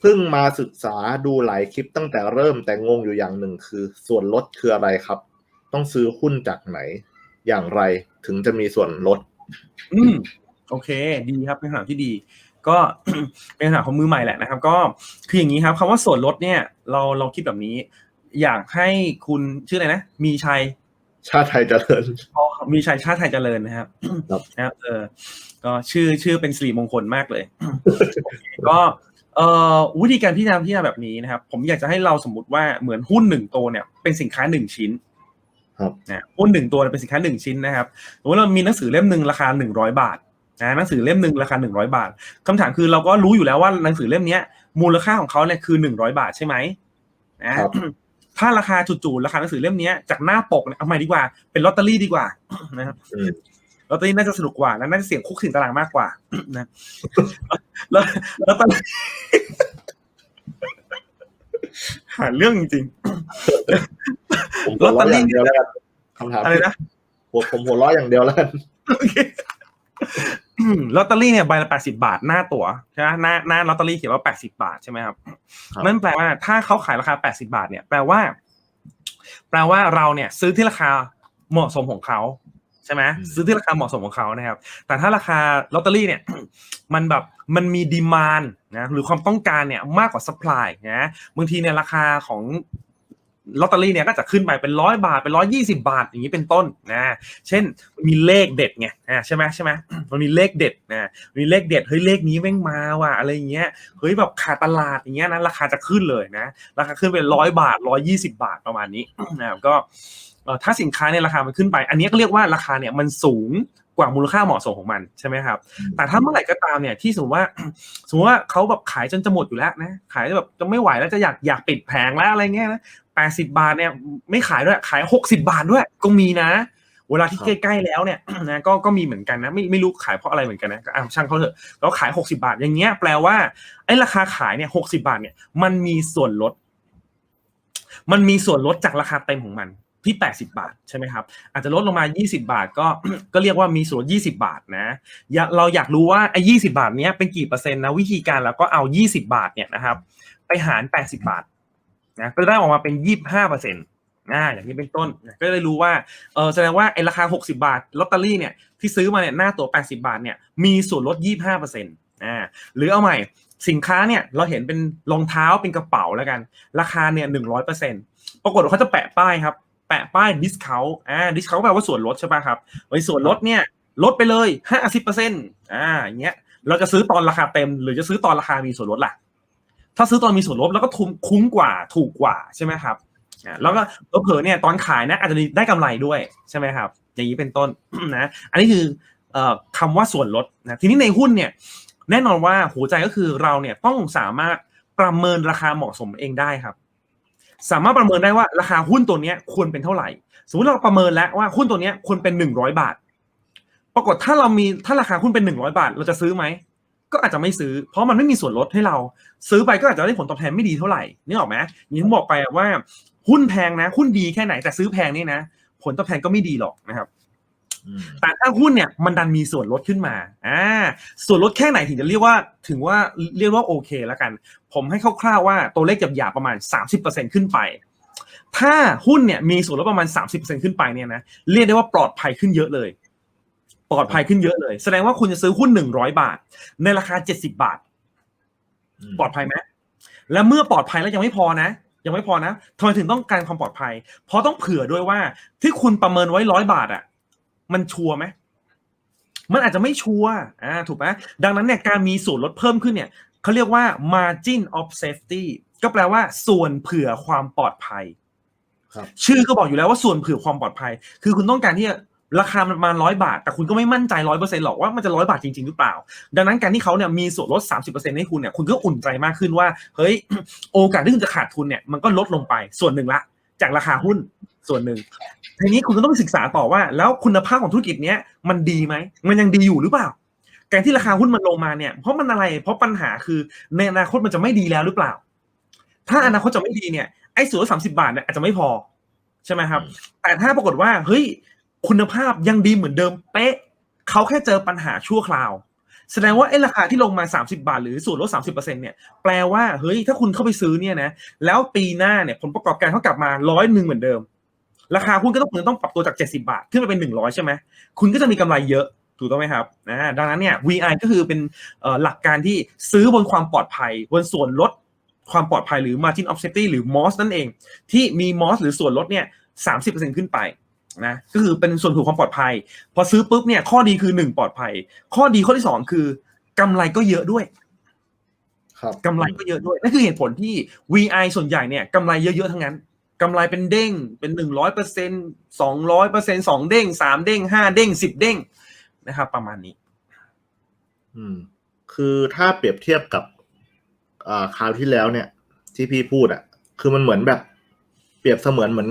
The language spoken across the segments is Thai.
เพิ่งมาศึกษาดูหลายคลิปตั้งแต่เริ่มแต่งงอยู่อย่างหนึ่งคือ ส่วนลดคืออะไรครับ ต้องซื้อหุ้นจากไหน อย่างไรถึงจะมีส่วนลด อืมโอเค ดีครับเป็นคำถามที่ดี ก็เป็นคำถามของมือใหม่แหละนะครับ ก็คืออย่างนี้ครับคำว่าส่วนลดเนี่ย เราเราคิดแบบนี้ อยากให้คุณชื่ออะไรนะ มีชัย ชาติไทยเจริญอ๋อมีชัยชาติไทยเจริญนะครับครับนะครับ เออ ก็ชื่อชื่อเป็นสิริมงคลมากเลย ก็เอ่อวิธีการพิจารณาพิจารณาแบบนี้นะครับ ผมอยากจะให้เราสมมติว่าเหมือนหุ้นหนึ่งตัวเนี่ยเป็นสินค้าหนึ่งชิ้นครับนะหุ้นหนึ่งตัวเป็นสินค้าหนึ่งชิ้นนะครับสมมติเรามีหนังสือเล่มหนึ่งราคาหนึ่งร้อยบาทนะหนังสือเล่มหนึ่งราคาหนึ่งร้อยบาทคำถามคือเราก็รู้อยู่แล้วว่าหนังสือเล่มเนี้ยมูลค่าของเขาเนี่ยคือหนึ่งร้อยบาทใช่ไหมนะครับ ถ้าราคาจู่ๆราคาหนังสือเล่มเนี้ยจากหน้าปกเนี่ยเอาใหม่ดีกว่าเป็นลอตเตอรี่ดีกว่านะครับอืมลอตเตอรี่น่าจะสนุกกว่าและน่าจะเสี่ยงคุกสินตารางมากกว่านะแล้วแล้วตอนหาเรื่องจริงผมหัวเราะอย่างเดียวแล้วกันคำถามๆอะไรนะหัวผมหัวเราะอย่างเดียวแล้วกันโอเคอืม ลอตเตอรี่เนี่ยใบละแปดสิบาทหน้าตั๋วใช่ไหมหน้าหน้าลอตเตอรี่เขียนว่าแปดสิบาทใช่ไหมครับครับนั่นแปลว่าถ้าเขาขายราคาแปดสิบาทเนี่ยแปลว่า แปลว่าเราเนี่ย ซื้อที่ราคาเหมาะสมของเขาใช่ไหมซื้อที่ราคาเหมาะสมของเขานะครับ แต่ถ้าราคาลอตเตอรี่เนี่ย มันแบบมันมีดีมานนะหรือความต้องการเนี่ยมากกว่าสป라이นะบางทีเนี่ยราคาของ ลอตเตอรี่เนี่ยก็จะขึ้นไปเป็นร้อยบาทเป็นร้อยยี่สิบาทอย่างนี้เป็นต้นนะเช่นมีเลขเด็ดไงอ่าใช่ไหมใช่ไหมมันมีเลขเด็ดนะมีเลขเด็ดเฮ้ยเลขนี้แม่งมาว่ะอะไรอย่างเงี้ยเฮ้ยแบบขาดตลาดอย่างเงี้ยนะราคาจะขึ้นเลยนะราคาขึ้นเป็นร้อยบาทร้อยี่สิบาทประมาณนี้นะครับก็เอ่อถ้าสินค้าเนี่ยราคามันขึ้นไป อันนี้ก็เรียกว่าราคาเนี่ยมันสูงกว่ามูลค่าเหมาะสมของมันใช่ไหมครับ แต่ถ้าเมื่อไหร่ก็ตามเนี่ยที่สมมติว่าสมมติว่าเขาแบบขายจนจะหมดอยู่แล้วนะขายแบบจะไม่ไหวแล้วจะอยากอยากปิดแผงแล้วอะไรเงี้ยนะ แปดสิบาทเนี่ยไม่ขายด้วยขายหกสิบาทด้วย ก็มีนะ เวลาที่ครับใกล้ๆแล้วเนี่ยนะก็ก็มีเหมือนกันนะไม่ไม่รู้ขายเพราะอะไรเหมือนกันนะก็อะช่างเขาเถอะแล้วขายหกสิบาท อย่างเงี้ยแปลว่าไอ้ราคาขายเนี่ยหกสิบาทเนี่ยมันมีส่วนลด มันมีส่วนลดจากราคาเต็มของมันที่ 80 บาทใช่ไหมครับ อาจจะลดลงมา 20 บาทก็ก็เรียกว่ามีส่วนลด20 บาทนะอยากเราอยากรู้ว่าไอ้20 บาทเนี้ยเป็นกี่เปอร์เซ็นต์นะวิธีการเราก็เอา 20 บาทเนี่ยนะครับ ไปหาร 80 บาท นะก็ได้ออกมาเป็น25เปอร์เซ็นต์นะอย่างนี้เป็นต้นก็เลยรู้ว่าเออแสดงว่าไอ้ราคา 60 บาทลอตเตอรี่เนี่ยที่ซื้อมาเนี่ยหน้าตัว 80 บาทเนี่ยมีส่วนลด 25เปอร์เซ็นต์อ่าหรือเอาใหม่สินค้าเนี่ยเราเห็นเป็นรองเท้าเป็นกระเป๋าแล้วกัน ราคาเนี่ยหนึ่งร้อยเปอร์เซ็นต์ปรากฏว่าเขาจะแปะป้ายครับ แปะป้าย discount อ่า discount แปลว่าส่วนลดใช่ป่ะครับไอ้ส่วนลดเนี่ยลดไปเลยห้าสิบเปอร์เซ็นต์อ่าอย่างเงี้ยเราจะซื้อตอนราคาเต็ม หรือจะซื้อตอนราคามีส่วนลดล่ะ ถ้าซื้อตอนมีส่วนลดแล้วก็ทุมคุ้มกว่าถูกกว่าใช่ไหมครับแล้วก็เผลอเนี่ยตอนขายนะอาจจะได้กำไรด้วยใช่ไหมครับ อย่างนี้เป็นต้นนะอันนี้คือเอ่อคำว่าส่วนลดนะทีนี้ในหุ้นเนี่ยแน่นอนว่าหัวใจก็คือเราเนี่ยต้องสามารถประเมินราคาเหมาะสมเองได้ครับ สามารถประเมินได้ว่าราคาหุ้นตัวเนี้ยควรเป็นเท่าไหร่ สมมติเราประเมินแล้วว่าหุ้นตัวเนี้ยควรเป็นหนึ่งร้อยบาท ปรากฏถ้าเรามีถ้าราคาหุ้นเป็นหนึ่งร้อยบาท เราจะซื้อไหม ก็อาจจะไม่ซื้อ เพราะมันไม่มีส่วนลดให้เรา ซื้อไปก็อาจจะได้ผลตอบแทนไม่ดีเท่าไหร่นี่ออกไหมอย่างที่ผมบอกไปว่าหุ้นแพงนะหุ้นดีแค่ไหนแต่ซื้อแพงนี่นะ ผลตอบแทนก็ไม่ดีหรอกนะครับอืมแต่ถ้าหุ้นเนี่ยมันดันมีส่วนลดขึ้นมาอ่าส่วนลดแค่ไหนถึงจะเรียกว่าถึงว่าเรียกว่าโอเคแล้วกัน ผมให้คร่าวๆว่าตัวเลขหยาบๆประมาณ 30%ขึ้นไป ถ้าหุ้นเนี่ยมีส่วนลดประมาณ 30%ขึ้นไปเนี่ยนะเรียกได้ว่าปลอดภัยขึ้นเยอะเลย ปลอดภัยขึ้นเยอะเลย แสดงว่าคุณจะซื้อหุ้น100บาท ในราคา70บาทอืมปลอดภัยไหมและเมื่อปลอดภัยแล้วยังไม่พอนะ ยังไม่พอนะทำไมถึงต้องการความปลอดภัย เพราะต้องเผื่อด้วยว่าที่คุณประเมินไว้ร้อยบาทอะ มันชัวร์ไหมมันอาจจะไม่ชัวร์อ่าถูกไหมดังนั้นเนี่ยการมีส่วนลดเพิ่มขึ้นเนี่ยเขาเรียกว่า margin of safety ก็แปลว่า ส่วนเผื่อความปลอดภัยครับชื่อก็บอกอยู่แล้วว่าส่วนเผื่อความปลอดภัย คือคุณต้องการที่จะ ราคาประมาณร้อยบาท แต่คุณก็ไม่มั่นใจร้อยเปอร์เซ็นต์หรอกว่ามันจะร้อยบาทจริง ๆ หรือเปล่า ดังนั้นการที่เขาเนี่ยมีส่วนลด 30%ให้คุณเนี่ยคุณก็อุ่นใจมากขึ้นว่า เฮ้ยโอกาสที่คุณจะขาดทุนเนี่ยมันก็ลดลงไปส่วนหนึ่งละ จากราคาหุ้นส่วนหนึ่งทีนี้คุณก็ต้องศึกษาต่อว่า แล้วคุณภาพของธุรกิจเนี้ยมันดีไหมมันยังดีอยู่หรือเปล่าการที่ราคาหุ้นมันลงมาเนี่ยเพราะมันอะไรเพราะปัญหาคือในอนาคตมันจะไม่ดีแล้วหรือเปล่า ถ้าอนาคตจะไม่ดีเนี่ยไอ้ส่วนสามสิบาทเนี่ยอาจจะไม่พอใช่ไหมครับ แต่ถ้าปรากฏว่าเฮ้ย คุณภาพยังดีเหมือนเดิมเป๊ะเขาแค่เจอปัญหาชั่วคราว แสดงว่าไอ้ราคาที่ลงมา 30 บาท หรือส่วนลด 30%เนี่ยแปลว่าเฮ้ยถ้าคุณเข้าไปซื้อเนี่ยนะแล้วปีหน้าเนี่ยผลประกอบการเขากลับมาร้อยหนึ่งเหมือนเดิม ราคาหุ้นก็ต้องคุณต้องปรับตัวจาก 70 บาท ขึ้นไปเป็น 100 ใช่ไหมคุณก็จะมีกำไรเยอะถูกต้องไหมครับอ่าดังนั้นเนี่ย VI ก็คือเป็นหลักการที่ซื้อบนความปลอดภัย บนส่วนลดความปลอดภัยหรือ margin of safety หรือ MOS นั่นเอง ที่มี MOS หรือส่วนลดเนี่ย30%ขึ้นไป นะก็คือเป็นส่วนถูกความปลอดภัย พอซื้อปุ๊บเนี่ยข้อดีคือ1ปลอดภัย ข้อดีข้อที่2คือกำไรก็เยอะด้วย ครับกำไรก็เยอะด้วยนั่นคือเหตุผลที่ VI ส่วนใหญ่เนี่ยกำไรเยอะๆทั้งนั้นกำไรเป็นเด้งเป็นหนึ่งร้อยเปอร์เซ็นสองร้อยเปอร์เซ็นสองเด้งสามเด้งห้าเด้งสิบเด้งนะครับ ประมาณนี้ อืม คือถ้าเปรียบเทียบกับอ่าคราวที่แล้วเนี่ย ที่พี่พูดอะ คือมันเหมือนแบบ เปรียบเสมือนเหมือน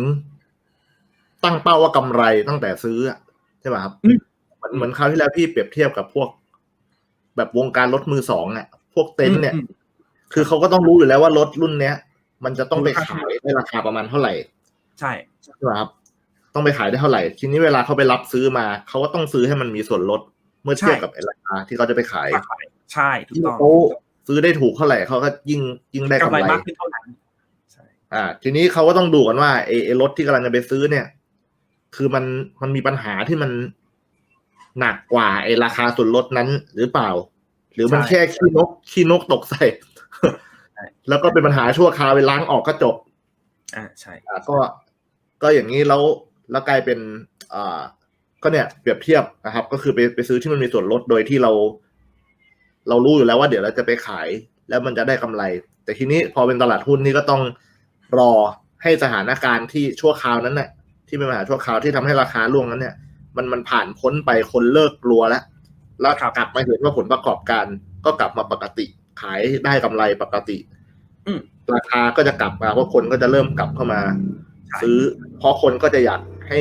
ตั้งเป้าว่ากำไรตั้งแต่ซื้ออะใช่ป่ะครับอืมเหมือนเหมือนคราวที่แล้วพี่เปรียบเทียบกับพวก แบบวงการรถมือสองอะ พวกเต็นท์เนี่ยอืมคือเขาก็ต้องรู้อยู่แล้วว่ารถรุ่นเนี้ย มันจะต้องไปมูลค่าขายได้ราคาประมาณเท่าไหร่ ใช่ใช่ไหมครับต้องไปขายได้เท่าไหร่ ทีนี้เวลาเขาไปรับซื้อมา เขาก็ต้องซื้อให้มันมีส่วนลด เมื่อเทียบกับไอ้ราคาที่เขาจะไปขายราคาใช่ถูกยิ่งต้องเขาซื้อได้ถูกเท่าไหร่เขาก็ยิ่งยิ่งได้กำกำไรไรมากขึ้นเท่านั้นใช่อ่า ทีนี้เขาก็ต้องดูกันว่าไอ้ไอ้รถที่กำลังจะไปซื้อเนี่ย คือมันมันมีปัญหาที่มันหนักกว่าไอ้ราคาส่วนลดนั้นหรือเปล่า หรือมันแค่ขี้นกขี้นกตกใส่ แล้วก็เป็นปัญหาชั่วคราวไปล้างออกก็จบ อ่าใช่อ่าก็ก็อย่างนี้แล้วแล้วกลายเป็นอ่าก็เนี่ยเปรียบเทียบนะครับ ก็คือไปไปซื้อที่มันมีส่วนลดโดยที่เรา เรารู้อยู่แล้วว่าเดี๋ยวเราจะไปขาย แล้วมันจะได้กำไร แต่ทีนี้พอเป็นตลาดหุ้นนี่ก็ต้องรอให้สถานการณ์ที่ชั่วคราวนั้นเนี่ย ที่เป็นปัญหาชั่วคราวที่ทำให้ราคาล่วงนั้นเนี่ย มันมันผ่านพ้นไปคนเลิกกลัวแล้วแล้วกลับมาเห็นว่าผลประกอบการก็กลับมาปกติ ขายได้กำไรปกติอืมราคาก็จะกลับมาเพราะคนก็จะเริ่มกลับเข้ามาใช่ซื้อ เพราะคนก็จะอยากให้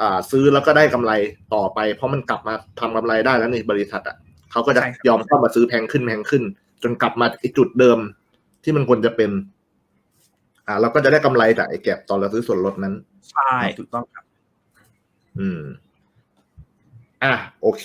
อ่า ซื้อแล้วก็ได้กำไรต่อไป เพราะมันกลับมาทำกำไรได้แล้วในบริษัทอะเขาก็จะใช่ครับยอมเข้ามาซื้อแพงขึ้นแพงขึ้น จนกลับมาที่จุดเดิมที่มันควรจะเป็น อ่าเราก็จะได้กำไรจากไอ้แก็บตอนเราซื้อส่วนลดนั้น ใช่ ถูกต้องครับ อืม อะโอเค